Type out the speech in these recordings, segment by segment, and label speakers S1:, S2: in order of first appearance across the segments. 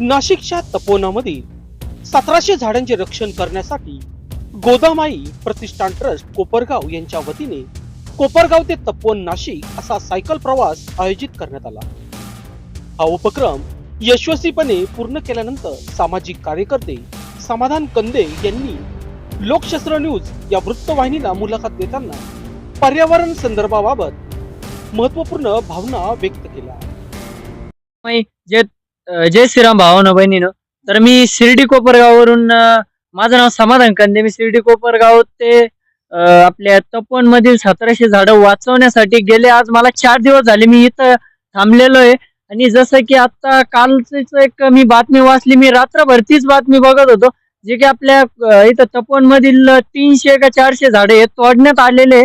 S1: नाशिकच्या तपोवनामधील सतराशे झाडांचे रक्षण करण्यासाठी गोदामाई प्रतिष्ठान ट्रस्ट कोपरगाव यांच्या वतीने कोपरगाव ते तपोवन नाशिक असा सायकल प्रवास आयोजित करण्यात आला. हा उपक्रम यशस्वीपणे पूर्ण केल्यानंतर सामाजिक कार्यकर्ते समाधान कंदे यांनी लोकशस्त्र न्यूज या वृत्तवाहिनीला मुलाखत देताना पर्यावरण संदर्भाबाबत महत्त्वपूर्ण भावना व्यक्त केल्या.
S2: जे जय श्रीराम भावानं बहिणीनं. तर मी शिर्डी कोपरगाववरून माझं नाव समाधान कंदे. मी शिर्डी कोपरगाव ते आपल्या तपोन मधील सतराशे झाडं वाचवण्यासाठी गेले. आज मला चार दिवस झाले मी इथं थांबलेलो आहे आणि जसं की आता कालच एक मी बातमी वाचली. मी रात्रभर तीच बातमी बघत होतो. जे की आपल्या इथं तपोन मधील तीनशे का चारशे झाडे हे तोडण्यात आलेले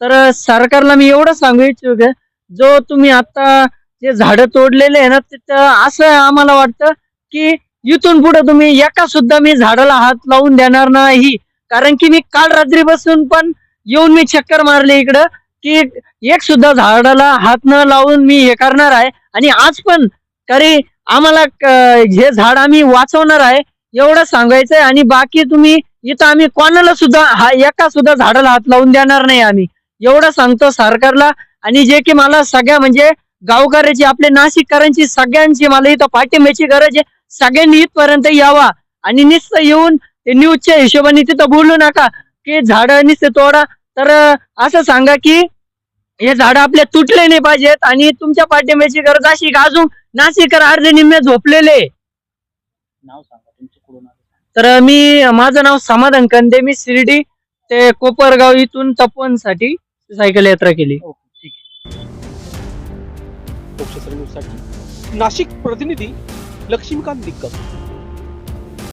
S2: तर सरकारला मी एवढं सांगू इच्छुक आहे जो तुम्ही आता जे झाडं तोडलेले आहे ना तिथं असं आम्हाला वाटतं की इथून पुढे तुम्ही एका सुद्धा मी झाडाला हात लावून देणार नाही. कारण की मी काल रात्री बसून पण येऊन मी चक्कर मारले इकडं की एक सुद्धा झाडाला हात न लावून मी हे करणार आहे. आणि आज पण तरी आम्हाला क- हे झाड आम्ही वाचवणार आहे एवढं सांगायचंय आणि बाकी तुम्ही इथं आम्ही कोणाला सुद्धा हा एका सुद्धा झाडाला हात लावून देणार नाही आम्ही. एवढं सांगतो सरकारला. आणि जे की मला सगळ्या म्हणजे गावकऱ्याची आपल्या नाशिककरांची सगळ्यांची मला इथं पाठिंब्याची गरज आहे. सगळ्यांनी इथपर्यंत यावा. आणि नुसतं येऊन ते न्यूजच्या हिशोबाने तिथं बोलू नका. की झाड नुसते तोडा. तर असं सांगा की हे झाड आपले तुटले नाही पाहिजेत आणि तुमच्या पाठिंब्याची गरज अशी का अजून नाशिककर अर्धे निम्मे झोपलेले.
S3: नाव सांगा तुमचं
S2: तर मी माझं नाव समाधान कंदे. मी शिर्डी ते कोपरगाव इथून तपवनसाठी सायकल यात्रा केली.
S3: ठीक
S1: लोकशास्त्र न्यूजसाठी नाशिक प्रतिनिधी लक्ष्मीकांत दिग्गज